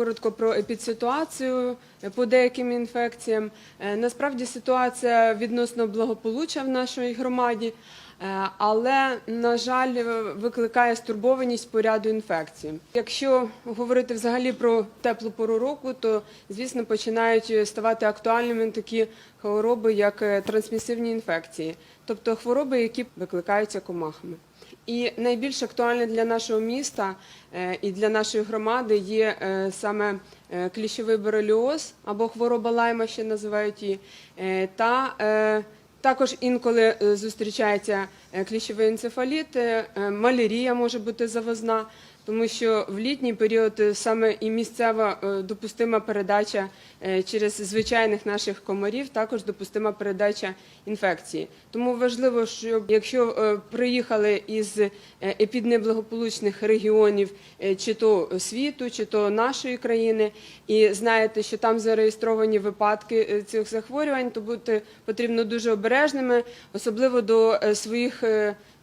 Коротко про епідситуацію по деяким інфекціям. Е, Насправді ситуація відносно благополуччя в нашій громаді, е, але, на жаль, е, викликає стурбованість по ряду інфекцій. Якщо говорити взагалі про теплу пору року, то звісно починають ставати актуальними такі хвороби, як е, трансмісивні інфекції, тобто хвороби, які викликаються комахами. І найбільш актуальне для нашого міста е, і для нашої громади є е, саме е, кліщовий бореліоз або хвороба лайма, ще називають її, та також інколи зустрічається кліщовий енцефаліт, малярія може бути завозна, тому що в літній період е, саме і місцева е, допустима передача е, через звичайних наших комарів, також допустима передача інфекції. Тому важливо, щоб якщо приїхали із епіднеблагополучних регіонів, чи то світу, чи то нашої країни, і знаєте, що там зареєстровані випадки цих захворювань, то бути потрібно дуже обережними, особливо до своїх.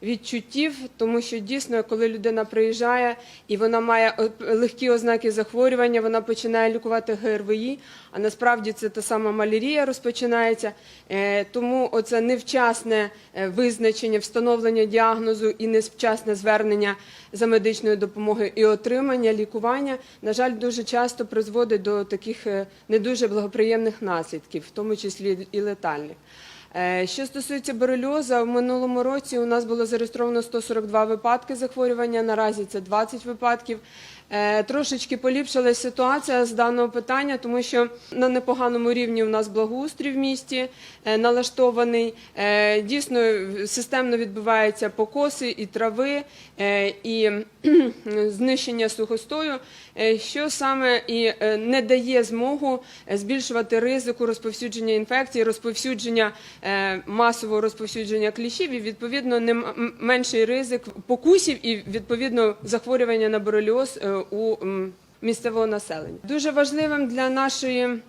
Відчуттів, тому що дійсно, коли людина приїжджає і вона має е, легкі ознаки захворювання, вона починає лікувати ГРВІ, а насправді це та сама малярія розпочинається. Е, Тому оце невчасне е, визначення, встановлення діагнозу і невчасне звернення за медичною допомогою і отримання лікування, на жаль, дуже часто призводить до таких не дуже благоприємних наслідків, в тому числі і летальних. Е, Що стосується борельоза, в минулому році у нас було зареєстровано 142 випадки захворювання. Наразі це 20 випадків. Е, Трошечки поліпшилася ситуація з даного питання, тому що на непоганому рівні у нас благоустрій в місті е, налаштований. Е, Дійсно системно відбуваються покоси і трави, і знищення сухостою, що саме і не дає змогу збільшувати ризику розповсюдження інфекцій, розповсюдження масового розповсюдження кліщів і відповідно менший ризик покусів і відповідно захворювання на бореліоз у місцевого населення. Дуже важливим для нашої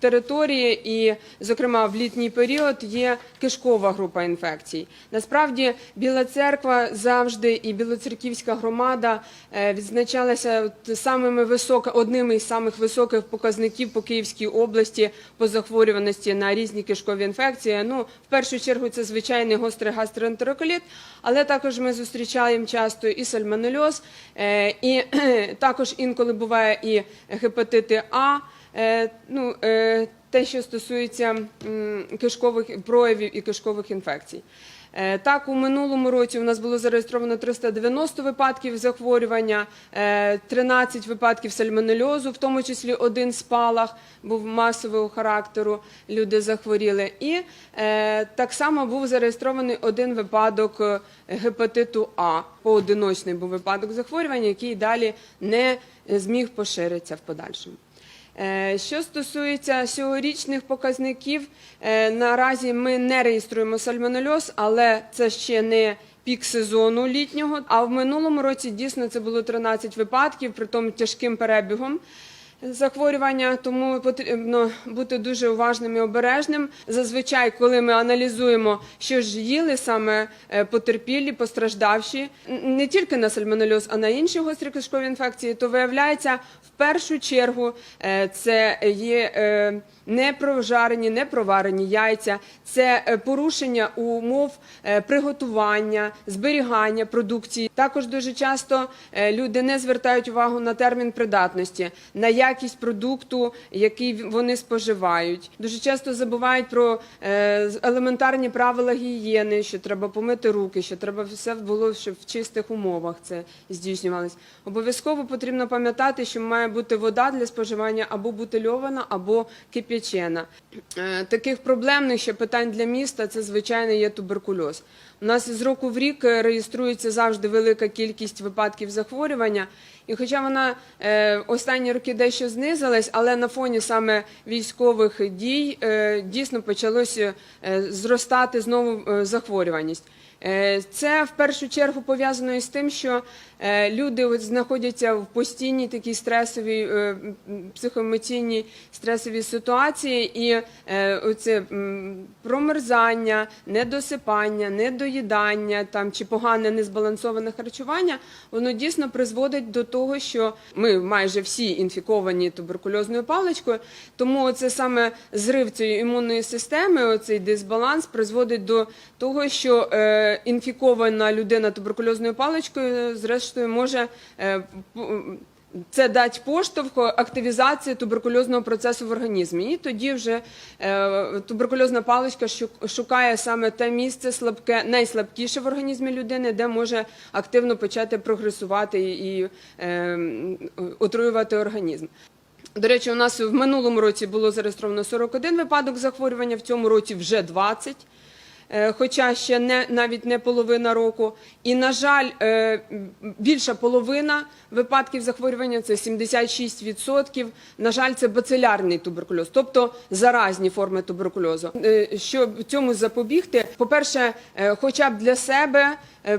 території і, зокрема, в літній період є кишкова група інфекцій. Насправді, Біла церква завжди і білоцерківська громада е, відзначалася самими високо, одними із самих високих показників по Київській області по захворюваності на різні кишкові інфекції. Ну, в першу чергу, це звичайний гострий гастроентероколіт, але також ми зустрічаємо часто і сальмонельоз, е, і також інколи буває і гепатити А. Е, ну, е, те, що стосується кишкових проявів і кишкових інфекцій. Е, Так, у минулому році у нас було зареєстровано 390 випадків захворювання, е, 13 випадків сальмонельозу, в тому числі один спалах був масового характеру, люди захворіли. І так само був зареєстрований один випадок гепатиту А, поодиночний був випадок захворювання, який далі не зміг поширитися в подальшому. Е, Що стосується сьогорічних показників, е, наразі ми не реєструємо сальмонельоз, але це ще не пік сезону літнього. А в минулому році дійсно це було 13 випадків, при тому тяжким перебігом. Захворювання, тому потрібно бути дуже уважним і обережним. Зазвичай, коли ми аналізуємо, що ж їли саме е, потерпілі, постраждавші, не тільки на сальмонельоз, а на інші гострі кишкові інфекції, то виявляється в першу чергу е, це є е, непроварені проварені яйця, це порушення умов приготування, зберігання продукції. Також дуже часто люди не звертають увагу на термін придатності, на якість продукту, який вони споживають. Дуже часто забувають про е, елементарні правила гігієни, що треба помити руки, що треба все було щоб в чистих умовах це здійснювалось. Обов'язково потрібно пам'ятати, що має бути вода для споживання або бутильована, або кип'ячена. Е, Таких проблемних ще питань для міста це звичайно є туберкульоз. У нас з року в рік е, реєструється завжди велика кількість випадків захворювання. І хоча вона е, останні роки дещо знизилась, але на фоні саме військових дій е, дійсно почалося зростати знову захворюваність. Е, Це в першу чергу пов'язано із тим, що е, люди знаходяться в постійній такій стресовій е, психоемоційній стресовій ситуації, і оце промерзання, недосипання, недоїдання там чи погане незбалансоване харчування, воно дійсно призводить до того, що ми майже всі інфіковані туберкульозною паличкою, тому це саме зрив цієї імунної системи, оцей дисбаланс призводить до того, що інфікована людина туберкульозною паличкою, зрештою, може е, це дать поштовх активізації туберкульозного процесу в організмі. І тоді вже е, туберкульозна паличка шукає саме те місце слабке, найслабкіше в організмі людини, де може активно почати прогресувати і е, отруювати організм. До речі, у нас в минулому році було зареєстровано 41 випадок захворювання, в цьому році вже 20. Е, Хоча ще не навіть не половина року, і на жаль, е, більша половина випадків захворювання це 76%, На жаль, це бацилярний туберкульоз, тобто заразні форми туберкульозу. Е, Щоб цьому запобігти, по-перше, хоча б для себе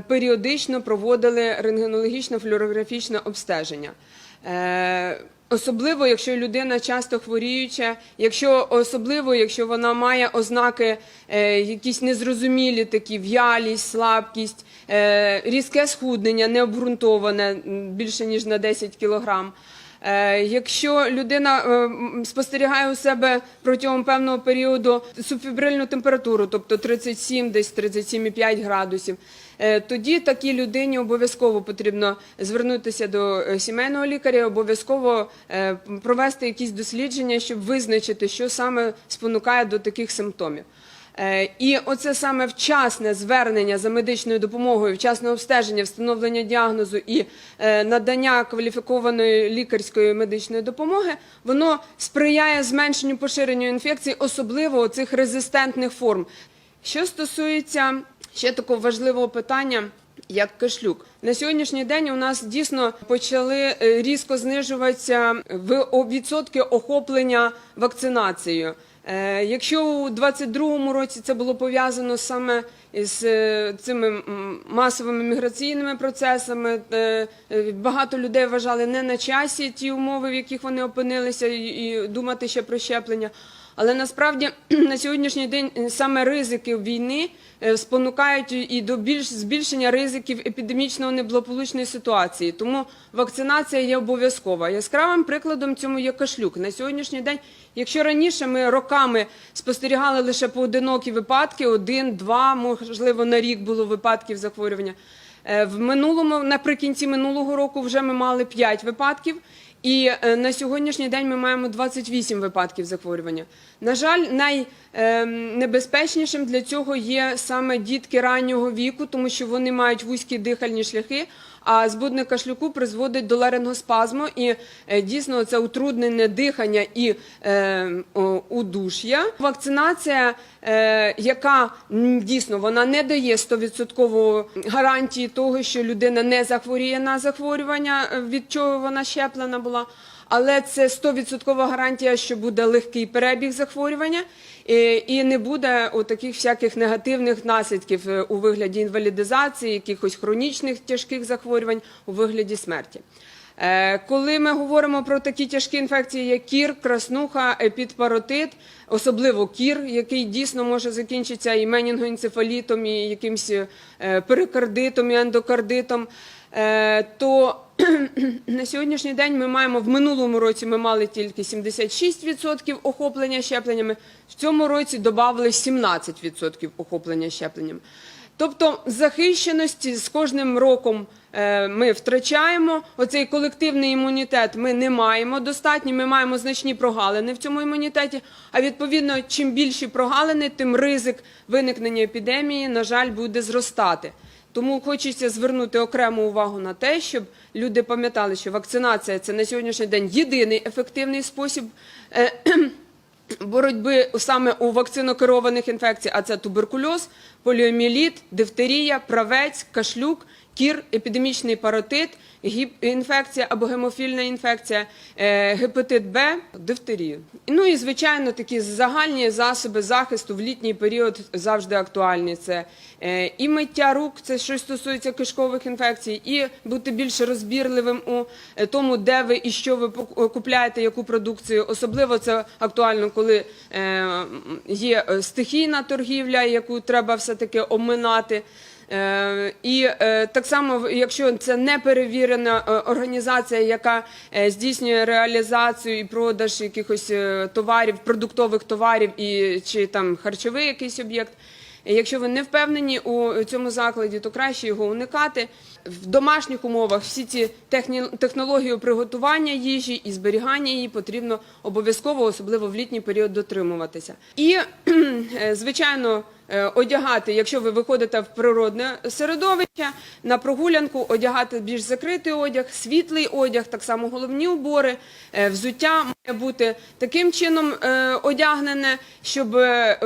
періодично проводили рентгенологічно-флюорографічне обстеження. Особливо, якщо людина часто хворіюча, якщо особливо, якщо вона має ознаки е, якісь незрозумілі, такі в'ялість, слабкість, е, різке схуднення, необґрунтоване більше ніж на 10 кілограм. Е, Якщо людина е, спостерігає у себе протягом певного періоду субфібрильну температуру, тобто 37, десь 37,5 градусів, тоді такій людині обов'язково потрібно звернутися до е, сімейного лікаря, обов'язково е, провести якісь дослідження, щоб визначити, що саме спонукає до таких симптомів. Е, І оце саме вчасне звернення за медичною допомогою, вчасне обстеження, встановлення діагнозу і е, надання кваліфікованої лікарської медичної допомоги, воно сприяє зменшенню поширенню інфекцій, особливо цих резистентних форм. Що стосується ще такого важливого питання. Як кашлюк на сьогоднішній день у нас дійсно почали е, різко знижуватися в відсотки охоплення вакцинацією. Е, Якщо у 22-му році це було пов'язано саме з е, цими масовими міграційними процесами, багато людей вважали не на часі ті умови, в яких вони опинилися, і думати ще про щеплення. Але насправді на сьогоднішній день е, саме ризики війни е, спонукають і до більш збільшення ризиків епідемічного неблагополучної ситуації. Тому вакцинація є обов'язкова. Яскравим прикладом цьому є кашлюк. На сьогоднішній день, якщо раніше ми роками спостерігали лише поодинокі випадки, один, два, можливо, на рік було випадків захворювання. Е, В минулому, наприкінці минулого року, вже ми мали 5 випадків. І е, на сьогоднішній день ми маємо 28 випадків захворювання. На жаль, найнебезпечнішим для цього є саме дітки раннього віку, тому що вони мають вузькі дихальні шляхи. А збудник кашлюку призводить до ларингоспазму і е, дійсно це утруднене дихання і е, удуш'я. Вакцинація, е, яка дійсно вона не дає 100% гарантії того, що людина не захворіє на захворювання, е, від чого вона щеплена була. Але це 100% гарантія, що буде легкий перебіг захворювання е, і не буде таких всяких негативних наслідків е, у вигляді інвалідизації, якихось хронічних тяжких захворювань у вигляді смерті. Е, Коли ми говоримо про такі тяжкі інфекції, як кір, краснуха, епідпаротит, особливо кір, який дійсно може закінчитися і менінгоенцефалітом, і якимсь е, перикардитом, і ендокардитом, то на сьогоднішній день ми маємо в минулому році ми мали тільки 76% охоплення щепленнями, в цьому році додали 17% охоплення щепленнями. Тобто захищеності з кожним роком е, ми втрачаємо. Оцей колективний імунітет ми не маємо достатньо. Ми маємо значні прогалини в цьому імунітеті. А відповідно, чим більші прогалини, тим ризик виникнення епідемії, на жаль, буде зростати. Тому хочеться звернути окрему увагу на те, щоб люди пам'ятали, що вакцинація це на сьогоднішній день єдиний ефективний спосіб. е, боротьби саме у вакцинокерованих інфекцій, а це туберкульоз, поліоміеліт, дифтерія, правець, кашлюк, кір, епідемічний паротит, гіп- інфекція або гемофільна інфекція, е, гепатит Б, дифтерію. Ну і звичайно, такі загальні засоби захисту в літній період завжди актуальні. Це е, і миття рук, це що стосується кишкових інфекцій, і бути більш розбірливим у е, тому, де ви і що ви купляєте, яку продукцію. Особливо це актуально, коли є стихійна торгівля, яку треба все-таки оминати. Е, І е, так само, якщо це не перевірена е, організація, яка здійснює реалізацію і продаж якихось товарів, продуктових товарів і чи там харчовий якийсь об'єкт. Якщо ви не впевнені у цьому закладі, то краще його уникати. В домашніх умовах всі ці техні- технології приготування їжі і зберігання її потрібно обов'язково, особливо в літній період, дотримуватися. І, звичайно, одягати, якщо ви виходите в природне середовище, на прогулянку одягати більш закритий одяг, світлий одяг, так само головні убори, е, взуття має бути таким чином е, одягнене, щоб е,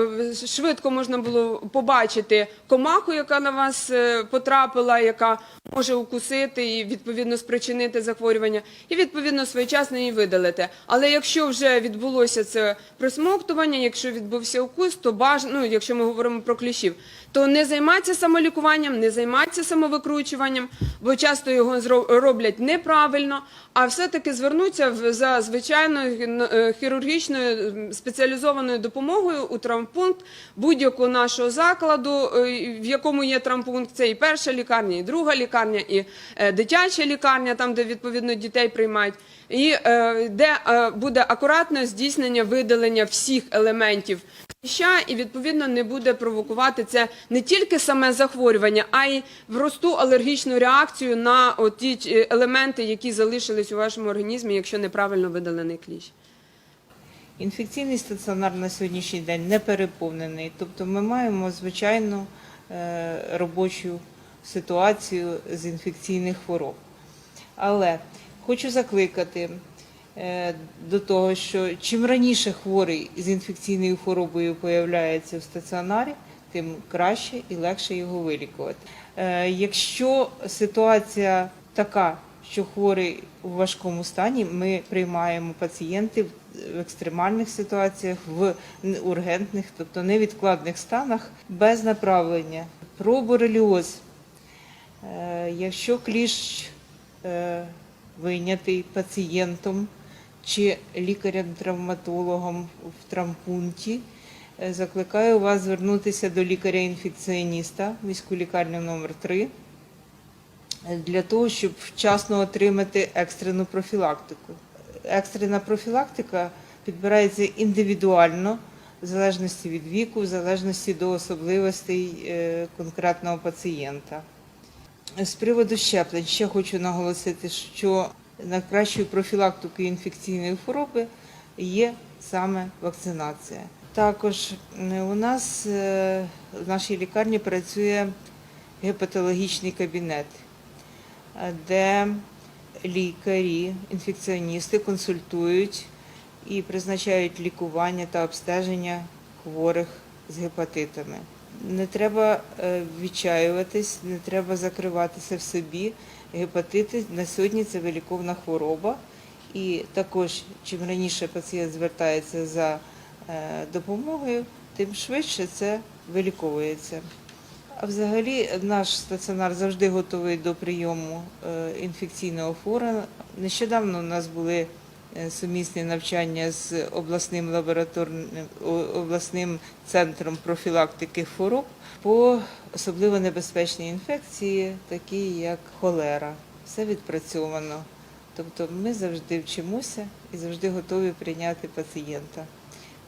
швидко можна було побачити комаху, яка на вас е, потрапила, яка може укусити і відповідно спричинити захворювання, і відповідно своєчасно її видалити. Але якщо вже відбулося це присмоктування, якщо відбувся укус, то бажано, ну, якщо ми говоримо про кліщів, то не займатися самолікуванням, не займатися самовикручуванням, бо часто його роблять неправильно, а все-таки звернутися в- за звичайною е, хірургічною спеціалізованою допомогою у травмпункт будь-якого нашого закладу, е, в якому є травмпункт. Це і перша лікарня, і друга лікарня, і е, дитяча лікарня, там де відповідно дітей приймають, і де буде акуратне здійснення видалення всіх елементів кліща, і відповідно не буде провокувати це не тільки саме захворювання, а й просту алергічну реакцію на ті е, елементи, які залишились у вашому організмі, якщо неправильно видалений кліщ. Інфекційний стаціонар на сьогоднішній день не переповнений. Тобто ми маємо звичайну е, робочу ситуацію з інфекційних хвороб. Але хочу закликати до того, що чим раніше хворий з інфекційною хворобою появляється в стаціонарі, тим краще і легше його вилікувати. Е, Якщо ситуація така, що хворий у важкому стані, ми приймаємо пацієнтів в екстремальних ситуаціях, в ургентних, тобто невідкладних станах, без направлення. Про бореліоз. Е, Якщо кліщ е, вийнятий пацієнтом чи лікарем-травматологом в травмпункті, е, закликаю вас звернутися до лікаря-інфекціоніста міську лікарню номер 3 для того, щоб вчасно отримати екстрену профілактику. Екстрена профілактика підбирається індивідуально, в залежності від віку, в залежності до особливостей е, конкретного пацієнта. З приводу щеплень ще хочу наголосити, що найкращою профілактикою інфекційної хвороби є саме вакцинація. Також е, у нас е, в нашій лікарні працює гепатологічний кабінет, е, де лікарі, інфекціоністи консультують і призначають лікування та обстеження хворих з гепатитами. Не треба е, відчаюватись, не треба закриватися в собі. Гепатити на сьогодні це виліковна хвороба. І також, чим раніше пацієнт звертається за е, допомогою, тим швидше це виліковується. А взагалі наш стаціонар завжди готовий до прийому е, інфекційного хворого. Нещодавно у нас були е, сумісні навчання з обласним лабораторним обласним центром профілактики хвороб по особливо небезпечній інфекції, такі як холера. Все відпрацьовано. Тобто ми завжди вчимося і завжди готові прийняти пацієнта.